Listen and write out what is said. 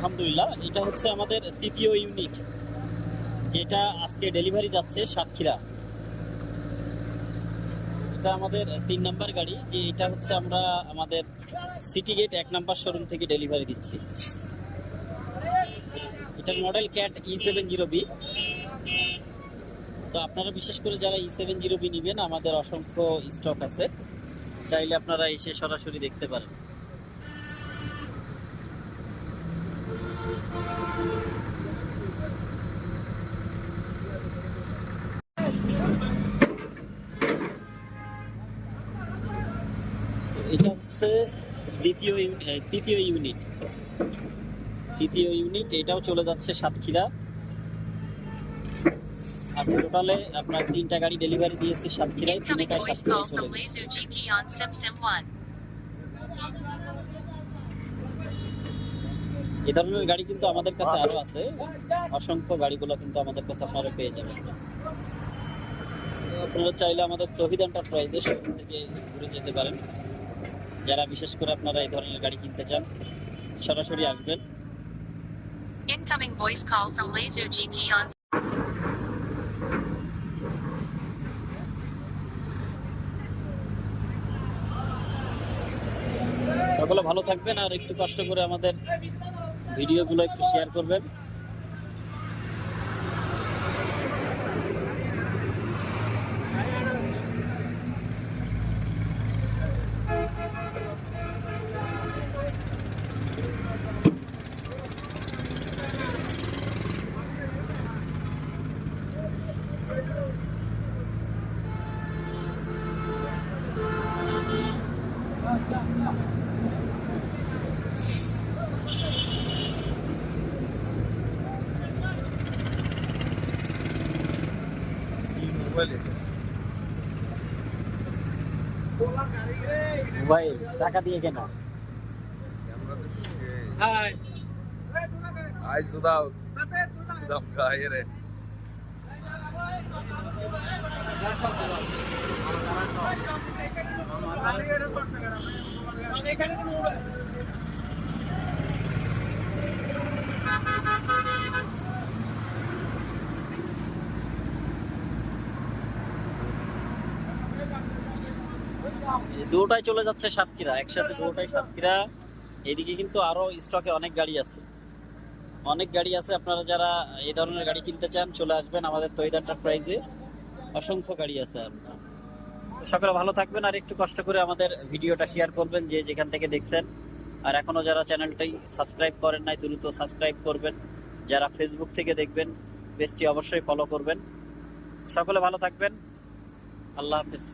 আলহামদুলিল্লাহ, এটা হচ্ছে আমাদের তৃতীয় ইউনিট যেটা আজকে ডেলিভারি যাচ্ছে সাতক্ষীরা। এটা আমাদের তিন নাম্বার গাড়ি, যে এটা হচ্ছে আমরা আমাদের সিটি গেট এক নাম্বার শোরুম থেকে ডেলিভারি দিচ্ছি। এটার model cat E seven zero B তো আপনারা বিশেষ করে যারা ই সেভেন জিরো বি নেবেন, আমাদের অসংখ্য স্টক আছে, চাইলে আপনারা এসে সরাসরি দেখতে পারেন। এটা হচ্ছে দ্বিতীয় তৃতীয় ইউনিট। তৃতীয় ইউনিট, এটাও চলে যাচ্ছে সাতক্ষীরা। আজ আপনার তিনটা গাড়ি ডেলিভারি দিয়েছি সাতক্ষীরায়, তিনটায় সাতক্ষীরায় চলে গেছে। Laser GP on SimSim 1. এই ধরনের গাড়ি কিন্তু আমাদের কাছে আরও আছে। অসংখ্য গাড়িগুলো কিন্তু আমাদের কাছে আপনারা পেয়ে যাবেন। আপনারা চাইলে আমাদের তহিদ এন্টারপ্রাইজে সেখান থেকে ঘুরে যেতে পারেন। যারা বিশেষ করে আপনারা এই ধরনের গাড়ি কিনতে চান সরাসরি আসবেন। Incoming voice call from Laser GP on সকলে ভালো থাকবেন আর একটু কষ্ট করে আমাদের ভিডিওগুলো একটু শেয়ার করবেন। ভাই টাকা দিয়ে কেনা. Hai sudah. Sudah kaya re. দুটাই চলে যাচ্ছে সাতক্ষীরা, একসাথে দুটাই সাতক্ষীরা। এদিকে কিন্তু আরও স্টকে অনেক গাড়ি আছে। অনেক গাড়ি আছে, আপনারা যারা এই ধরনের গাড়ি কিনতে চান, চলে আসবেন আমাদের তৈদ এন্টারপ্রাইজে অসংখ্য গাড়ি আছে সকলে ভালো থাকবেন আর একটু কষ্ট করে আমাদের ভিডিওটা শেয়ার করবেন, যে যেখান থেকে দেখছেন। আর এখনও যারা চ্যানেলটাই সাবস্ক্রাইব করেন নাই, দ্রুত সাবস্ক্রাইব করবেন। যারা ফেসবুক থেকে দেখবেন পেজটি অবশ্যই ফলো করবেন। সকলে ভালো থাকবেন। আল্লাহ হাফিজ।